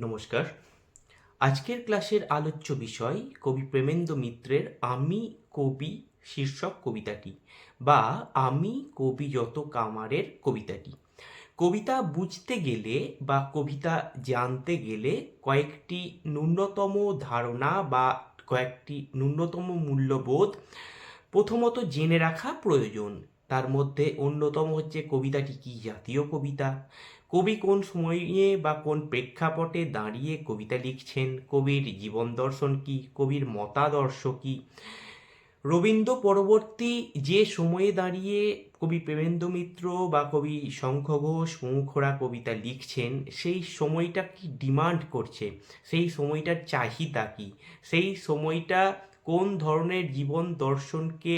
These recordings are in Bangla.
নমস্কার। আজকের ক্লাসের আলোচ্য বিষয় কবি প্রেমেন্দ্র মিত্রের আমি কবি শীর্ষক কবিতাটি বা আমি কবি যত কামারের কবিতাটি। কবিতা বুঝতে গেলে বা কবিতা জানতে গেলে কয়েকটি ন্যূনতম ধারণা বা কয়েকটি ন্যূনতম মূল্যবোধ প্রথমত জেনে রাখা প্রয়োজন। তার মধ্যে অন্যতম হচ্ছে কবিতাটি কি? জাতীয় কবিতা। কবি কোন সময়ে বা কোন প্রেক্ষাপটে দাঁড়িয়ে কবিতা লিখছেন? কবির জীবন দর্শন কি? কবির মতাদর্শ কি? রবীন্দ্র পরবর্তী যে সময়ে দাঁড়িয়ে কবি প্রেমেন্দ্র মিত্র বা কবি শঙ্খ ঘোষ প্রমুখরা কবিতা লিখছেন, সেই সময়টা কি ডিমান্ড করছে? সেই সময়টার চাহিদা কি? সেই সময়টা কোন ধরনের জীবন দর্শনকে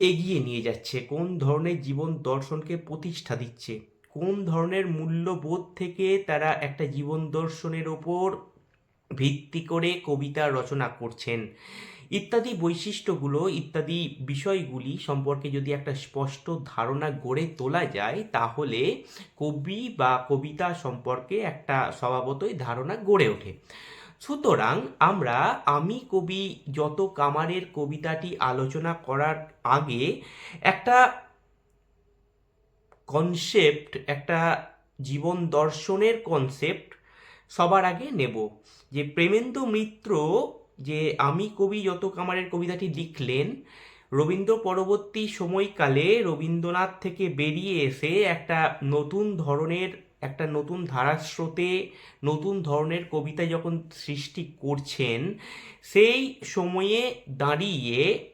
এগিয়ে নিয়ে যাচ্ছে। কোন ধরনের জীবন দর্শনকে প্রতিষ্ঠা দিচ্ছে? কোন ধরনের মূল্যবোধ থেকে তারা একটা জীবন দর্শনের ওপর ভিত্তি করে কবিতা রচনা করছেন? ইত্যাদি বৈশিষ্ট্যগুলো, ইত্যাদি বিষয়গুলি সম্পর্কে যদি একটা স্পষ্ট ধারণা গড়ে তোলা যায়, তাহলে কবি বা কবিতা সম্পর্কে একটা স্বভাবতই ধারণা গড়ে ওঠে। সুতরাং আমরা, আমি, কবি, যত কামারের কবিতাটি আলোচনা করার আগে একটা কনসেপ্ট একটা জীবন দর্শনের কনসেপ্ট সবার আগে নেব। যে প্রেমেন্দ্র মিত্র, যে আমি, কবি, যত কামারের কবিতাটি লিখলেন, রবীন্দ্র পরবর্তী সময়কালে রবীন্দ্রনাথ থেকে বেরিয়ে এসে একটা নতুন ধরনের একটা নতুন ধারাস্রোতে নতুন ধরনের কবিতা যখন সৃষ্টি করছেন, সেই সময়ে দাঁড়িয়ে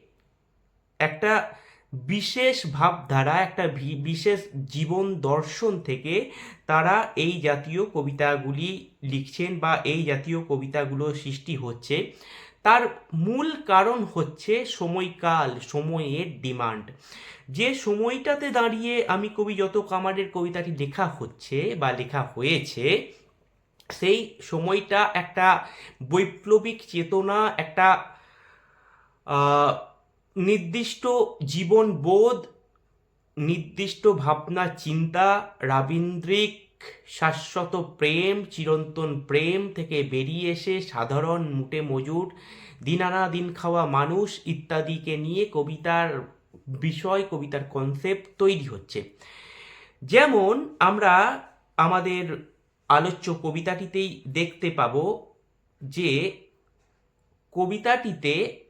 একটা বিশেষ ভাবধারা, একটা বিশেষ জীবন দর্শন থেকে তারা এই জাতীয় কবিতাগুলি লিখছেন বা এই জাতীয় কবিতাগুলো সৃষ্টি হচ্ছে। তার মূল কারণ হচ্ছে সময়কাল, সময়ের ডিমান্ড। যে সময়টাতে দাঁড়িয়ে আমি কবি যত কামারের কবিতাটি লেখা হচ্ছে বা লেখা হয়েছে, সেই সময়টা একটা বৈপ্লবিক চেতনা, একটা নির্দিষ্ট জীবনবোধ, নির্দিষ্ট ভাবনা, চিন্তা, রাবীন্দ্রিক শাশ্বত প্রেম, চিরন্তন প্রেম থেকে বেরিয়ে এসে সাধারণ মুটে মজুর, দিনানা দিন খাওয়া মানুষ ইত্যাদিকে নিয়ে কবিতার বিষয়, কবিতার কনসেপ্ট তৈরি হচ্ছে। যেমন আমরা আমাদের আলোচ্য কবিতাটিতেই দেখতে পাবো যে কবিতাটিতে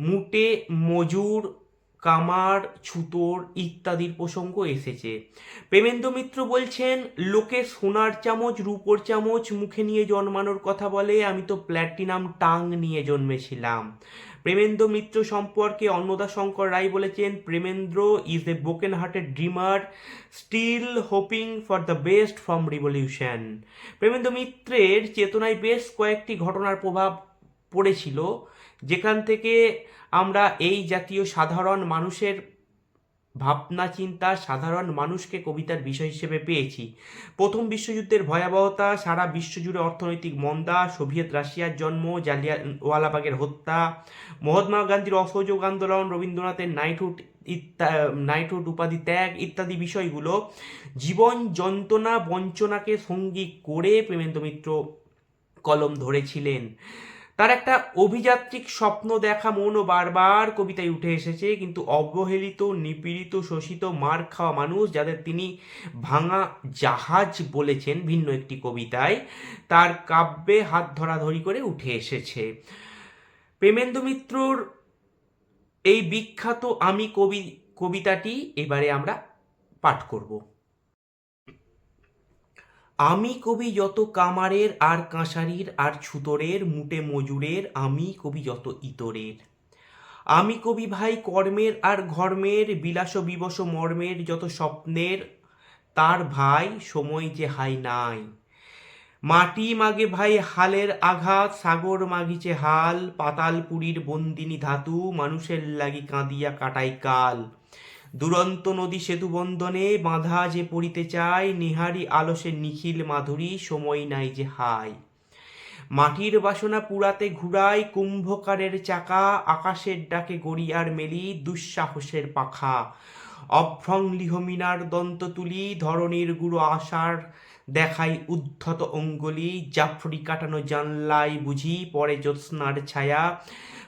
মুটে মজুর কামার, ছুতোর ইত্যাদির প্রসঙ্গ এসেছে। প্রেমেন্দ্র মিত্র বলছেন, লোকে সোনার চামচ, রূপোর চামচ মুখে নিয়ে জন্মানোর কথা বলে, আমি তো প্ল্যাটিনাম টাং নিয়ে জন্মেছিলাম। প্রেমেন্দ্র মিত্র সম্পর্কে অন্নদা শঙ্কর রায় বলেছেন, Premendra is a broken hearted dreamer still hoping for the best from revolution Premendra মিত্রের চেতনায় বেশ কয়েকটি ঘটনার প্রভাব পড়েছিল। যেখান থেকে আমরা এই জাতীয় সাধারণ মানুষের ভাবনা, চিন্তা, সাধারণ মানুষকে কবিতার বিষয় হিসেবে পেয়েছি। প্রথম বিশ্বযুদ্ধের ভয়াবহতা, সারা বিশ্বজুড়ে অর্থনৈতিক মন্দা, সোভিয়েত রাশিয়ার জন্ম, জালিয়ানওয়ালাবাগের হত্যা, মহাত্মা গান্ধীর অসহযোগ আন্দোলন, রবীন্দ্রনাথের নাইটহুড ইত্যা নাইটহুড উপাধি ত্যাগ ইত্যাদি বিষয়গুলো জীবন যন্ত্রণা, বঞ্চনাকে সঙ্গী করে প্রেমেন্দ্র মিত্র কলম ধরেছিলেন। তার একটা অভিযাত্রিক স্বপ্ন দেখা মনও বারবার কবিতায় উঠে এসেছে, কিন্তু অবহেলিত, নিপীড়িত, শোষিত, মার খাওয়া মানুষ যাদের তিনি ভাঙা জাহাজ বলেছেন ভিন্ন একটি কবিতায়, তার কাব্যে হাত ধরাধরি করে উঠে এসেছে। প্রেমেন্দ্র মিত্রর এই বিখ্যাত আমি কবি, কবিতাটি এবারে আমরা পাঠ করব। আমি কবি যত কামারের আর কাঁসারির আর ছুতরের, মুটে মজুরের, আমি কবি যত ইতরের। আমি কবি ভাই কর্মের আর ঘর্মের, বিলাস বিবশ মর্মের যত স্বপ্নের, তার ভাই সময় যে হাই নাই। মাটি মাগে ভাই হালের আঘাত, সাগর মাগিছে হাল পাতালপুরীর বন্দিনী ধাতু, মানুষের লাগি কাঁদিয়া কাটাই কাল। দুরন্ত নদী সেতু বন্ধনে বাঁধা যে পড়িতে চায় নিহারি আলসে নিখিল মাধুরী, সময় নাই যে হাই। মাটির বাসনা পুরাতে ঘুরায় কুম্ভকারের চাকা, আকাশের ডাকে গড়িয়ার মেলি দুঃসাহসের পাখা। অভ্রং লিহমিনার দন্ত তুলি, ধরণীর গুরু আশার দেখাই উদ্ধত অঙ্গুলি, জাফরি কাটানো জানলাই বুঝি, পরে জ্যোৎস্নার ছায়া।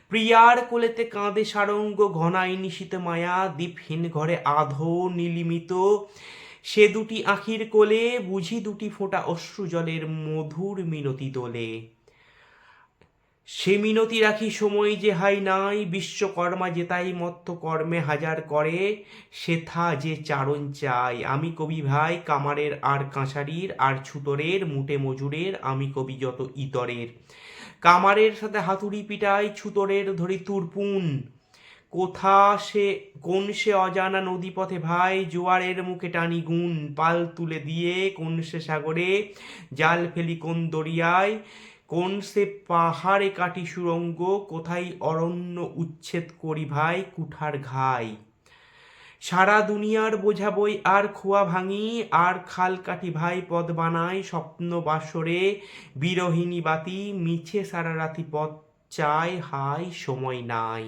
প্রিয়ার কোলেতে কাঁদে সারঙ্গ ঘনাই নিশিত মায়া দীপহীন ঘরে আধো নিলিমিত। সে দুটি আখির কোলে, বুঝি দুটি ফোঁটা অশ্রু জলের মধুর মিনতি তোলে। সে মিনতি রাখি সময় যে হাই নাই, বিশ্বকর্মা যে তাই মত্ত কর্মে হাজার করে সেথা যে চারণ চাই। আমি কবি ভাই, কামারের আর কাঁসারির, আর ছুতরের, মুটে মজুরের, আমি কবি যত ইতরের। কামারের সাথে হাতুড়ি পিটাই, ছুতরের ধরি তুরপুন। কোথা সে, কোন সে অজানা নদীপথে ভাই, জোয়ারের মুখে টানি গুণ। পাল তুলে দিয়ে কোন সে সাগরে, জাল ফেলি কোন দরিয়ায় কোন সে পাহাড়ে কাটি সুরঙ্গ, কোথায় অরণ্য উচ্ছেদ করি ভাই কুঠার ঘাই। সারা দুনিয়ার বোঝা বই আর খোয়া ভাঙি, আর খাল কাটি ভাই পদ বানাই স্বপ্ন বাসরে বিরহিনী বাতি মিছে সারা রাতি পথ চায় হাই সময় নাই।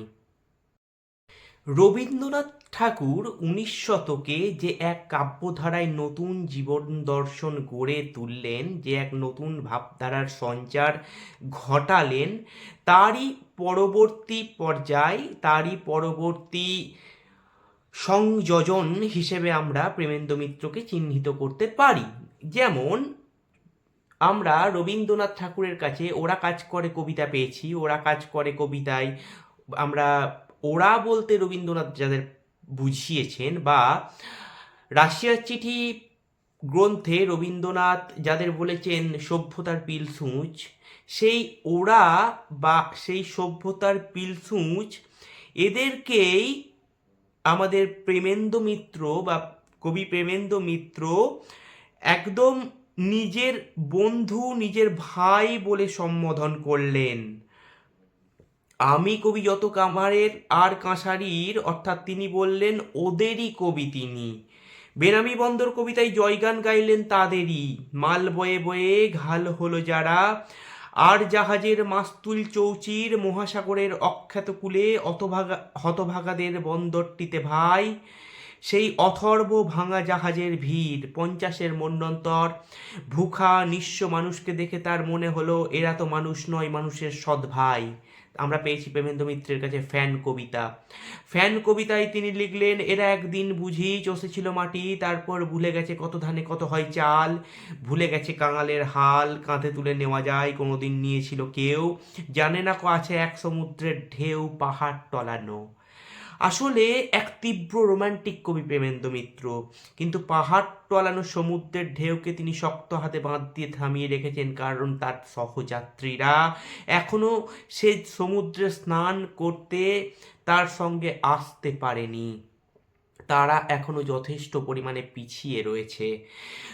রবীন্দ্রনাথ ঠাকুর উনিশ শতকে যে এক কাব্যধারায় নতুন জীবন দর্শন গড়ে তুললেন, যে এক নতুন ভাবধারার সঞ্চার ঘটালেন, তারই পরবর্তী পর্যায়, তারই পরবর্তী সংযোজন হিসেবে আমরা প্রেমেন্দ্র মিত্রকে চিহ্নিত করতে পারি। যেমন, আমরা রবীন্দ্রনাথ ঠাকুরের কাছে ওরা কাজ করে কবিতা পেয়েছি, ওরা কাজ করে কবিতায়, আমরা ওরা বলতে রবীন্দ্রনাথ যাদের বুঝিয়েছেন বা রাশিয়ার চিঠি গ্রন্থে রবীন্দ্রনাথ যাদের বলেছেন সভ্যতার পিলসুঁচ, সেই ওরা বা সেই সভ্যতার পিলসুঁচ এদেরকেই আমাদের প্রেমেন্দ্র মিত্র বা কবি প্রেমেন্দ্র মিত্র একদম নিজের বন্ধু, নিজের ভাই বলে সম্বোধন করলেন। আমি কবি যত কামারের আর কাঁসারির, অর্থাৎ তিনি বললেন, ওদেরই কবি তিনি। বেনামি বন্দর কবিতায় জয়গান গাইলেন তাদেরই। মাল বয়ে বয়ে ঘাল হলো যারা। আর জাহাজের মাস্তুল চৌচির মহাসাগরের অখ্যাত কুলে অতভাগা, হতভাগাদের বন্দরটিতে ভাই। সেই অথর্ব ভাঙা জাহাজের ভিড়, পঞ্চাশের মন্বন্তর ভুখা, নিঃস্ব মানুষকে দেখে তার মনে হলো, এরা তো মানুষ নয়, মানুষের সৎ ভাই। আমরা পেয়েছি প্রেমেন্দ্র মিত্রের কাছে ফ্যান কবিতা। ফ্যান কবিতায় তিনি লিখলেন, এরা একদিন বুঝি চষেছিল মাটি, তারপর ভুলে গেছে কত ধানে কত হয় চাল, ভুলে গেছে কাঙালের হাল, কাঁধে তুলে নেওয়া যায়, কোনোদিন নিয়েছিল কেউ, জানে না আছে এক সমুদ্রের ঢেউ, পাহাড় টলানো। আসলে এক তীব্র রোমান্টিক কবি প্রেমেন্দ্র মিত্র। কিন্তু পাহাড় টলানো সমুদ্রের ঢেউকে তিনি শক্ত হাতে বাঁধ দিয়ে থামিয়ে রেখেছেন কারণ তার সহযাত্রীরা এখনও সে সমুদ্রে স্নান করতে তার সঙ্গে আসতে পারেনি। তারা এখনও যথেষ্ট পরিমাণে পিছিয়ে রয়েছে।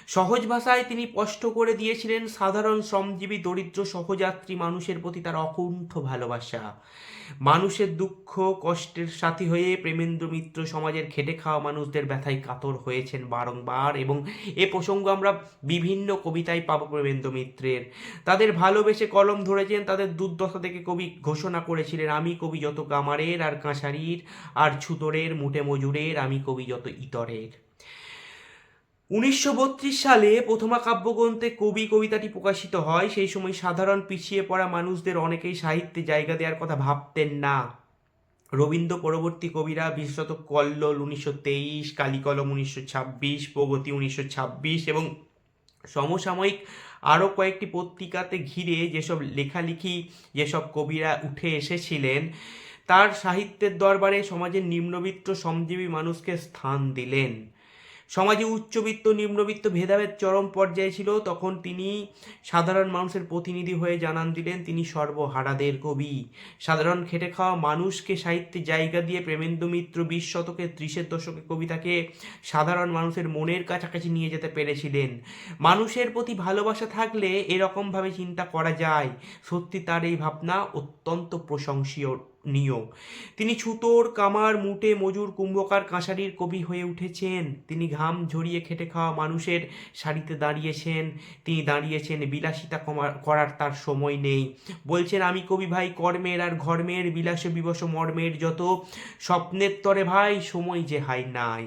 সহজ ভাষায় তিনি স্পষ্ট করে দিয়েছিলেন, সাধারণ শ্রমজীবী, দরিদ্র, সহযাত্রী মানুষের প্রতি তার অকুণ্ঠ ভালোবাসা। মানুষের দুঃখ, কষ্টের সাথী হয়ে প্রেমেন্দ্র মিত্র সমাজের খেটে খাওয়া মানুষদের ব্যথায় কাতর হয়েছেন বারংবার এবং এ প্রসঙ্গ আমরা বিভিন্ন কবিতায় পাবো প্রেমেন্দ্র মিত্রের। তাদের ভালোবেসে কলম ধরেছেন, তাদের দুর্দশা থেকে কবি ঘোষণা করেছিলেন, আমি কবি যত গামারের আর কাঁসারির, আর ছুতরের মুটে মজুরের, আমি কবি যত ইতরের। উনিশশো বত্রিশ সালে প্রথমা কাব্যগ্রন্থে কবি কবিতাটি প্রকাশিত হয়। সেই সময় সাধারণ পিছিয়ে পড়া মানুষদের অনেকেই সাহিত্যে জায়গা দেওয়ার কথা ভাবতেন না। রবীন্দ্র পরবর্তী কবিরা বিশেষত কল্লোল উনিশশো তেইশ, কালিকলম উনিশশো ছাব্বিশ, প্রগতি উনিশশো ছাব্বিশ এবং সমসাময়িক আরও কয়েকটি পত্রিকাতে ঘিরে যেসব লেখালেখি, যেসব কবিরা উঠে এসেছিলেন তার সাহিত্যের দরবারে সমাজের নিম্নবিত্ত শ্রমজীবী মানুষকে স্থান দিলেন। সমাজে উচ্চবিত্ত, নিম্নবিত্ত ভেদাভেদ চরম পর্যায়ে ছিল, তখন তিনি সাধারণ মানুষের প্রতিনিধি হয়ে জানান দিলেন, তিনি সর্বহারাদের কবি। সাধারণ খেটে খাওয়া মানুষকে সাহিত্যে জায়গা দিয়ে প্রেমেন্দ্র মিত্র বিশ শতকে, ত্রিশের দশকে কবিতাকে সাধারণ মানুষের মনের কাছাকাছি নিয়ে যেতে পেরেছিলেন। মানুষের প্রতি ভালোবাসা থাকলে এরকমভাবে চিন্তা করা যায়। সত্যি তার এই ভাবনা অত্যন্ত প্রশংসীয় নিয়ম। তিনি ছুতোর, কামার, মুটে, মজুর, কুম্ভকার, কাঁসারির কবি হয়ে উঠেছেন। তিনি ঘাম ঝরিয়ে খেটে খাওয়া মানুষের সারিতে দাঁড়িয়েছেন। তিনি দাঁড়িয়েছেন বিলাসিতা করার তার সময় নেই। বলছেন, আমি কবি ভাই, কর্মের আর ঘর্মের, বিলাসে বিবশ মর্মের যত স্বপ্নের তরে ভাই, সময় যে হাই নাই।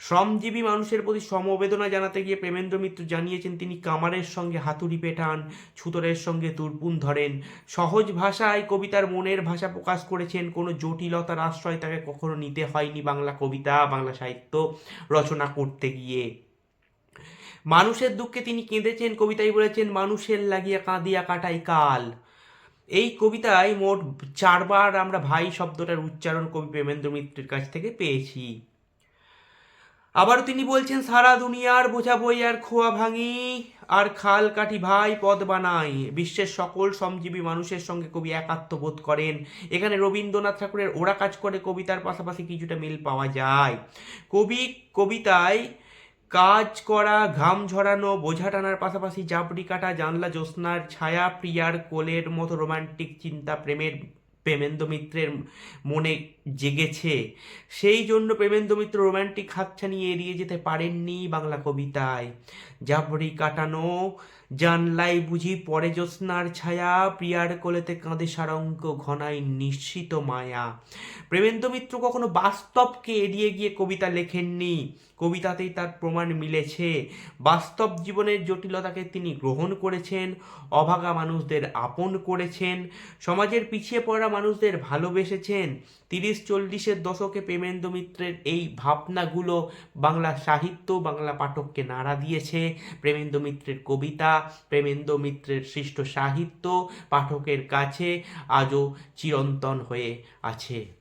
শ্রমজীবী মানুষের প্রতি সমবেদনা জানাতে গিয়ে প্রেমেন্দ্র মিত্র জানিয়েছেন, তিনি কামারের সঙ্গে হাতুড়ি পেটান, ছুতরের সঙ্গে তুরপুন ধরেন। সহজ ভাষায় কবিতার মনের ভাষা প্রকাশ করেছেন, কোনো জটিলতার আশ্রয় তাকে কখনো নিতে হয়নি বাংলা কবিতা, বাংলা সাহিত্য রচনা করতে গিয়ে। মানুষের দুঃখে তিনি কেঁদেছেন, কবিতায় বলেছেন, মানুষের লাগিয়া কাঁদিয়া কাটাই কাল। এই কবিতায় মোট চারবার আমরা ভাই শব্দটার উচ্চারণ কবি প্রেমেন্দ্র মিত্রের কাছ থেকে পেয়েছি। আবারও তিনি বলছেন, সারা দুনিয়ার বোঝা বই আর খোয়া ভাঙি, আর খাল কাটি ভাই পদ বানাই। বিশ্বের সকল শ্রমজীবী মানুষের সঙ্গে কবি একাত্ম বোধ করেন। এখানে রবীন্দ্রনাথ ঠাকুরের ওরা কাজ করে কবিতার পাশাপাশি কিছুটা মিল পাওয়া যায়। কবি কবিতায় কাজ করা, ঘাম ঝরানো, বোঝা টানার পাশাপাশি জাবড়ি কাটা, জানলা জ্যোৎস্নার ছায়া, প্রিয়ার কোলের মতো রোমান্টিক চিন্তা, প্রেমের প্রেমেন্দ্র মিত্রের মনে জেগেছে। সেই জন্য প্রেমেন্দ্র মিত্র রোমান্টিক নিয়ে এড়িয়ে যেতে পারেননি বাংলা কবিতায়। জাফরি কাটানো জানলাই বুঝি পরে জ্যোৎস্নার ছায়া, প্রিয়ার কোলেতে কাঁদে সারঙ্গ ঘনাই নিশ্চিত মায়া। প্রেমেন্দ্র মিত্র কখনো বাস্তবকে এড়িয়ে গিয়ে কবিতা লেখেননি। কবিতাতেই তার প্রমাণ মিলেছে। বাস্তব জীবনের জটিলতাকে তিনি গ্রহণ করেছেন, অভাগা মানুষদের আপন করেছেন, সমাজের পিছিয়ে পড়া মানুষদের ভালোবেসেছেন। তিরিশ চল্লিশের দশকে প্রেমেন্দ্র মিত্রের এই ভাবনাগুলো বাংলা সাহিত্য, বাংলা পাঠককে নাড়া দিয়েছে। প্রেমেন্দ্র মিত্রের কবিতা প্রেমেন্দ্র মিত্রের সৃষ্ট সাহিত্য পাঠকের কাছে আজও চিরন্তন হয়ে আছে।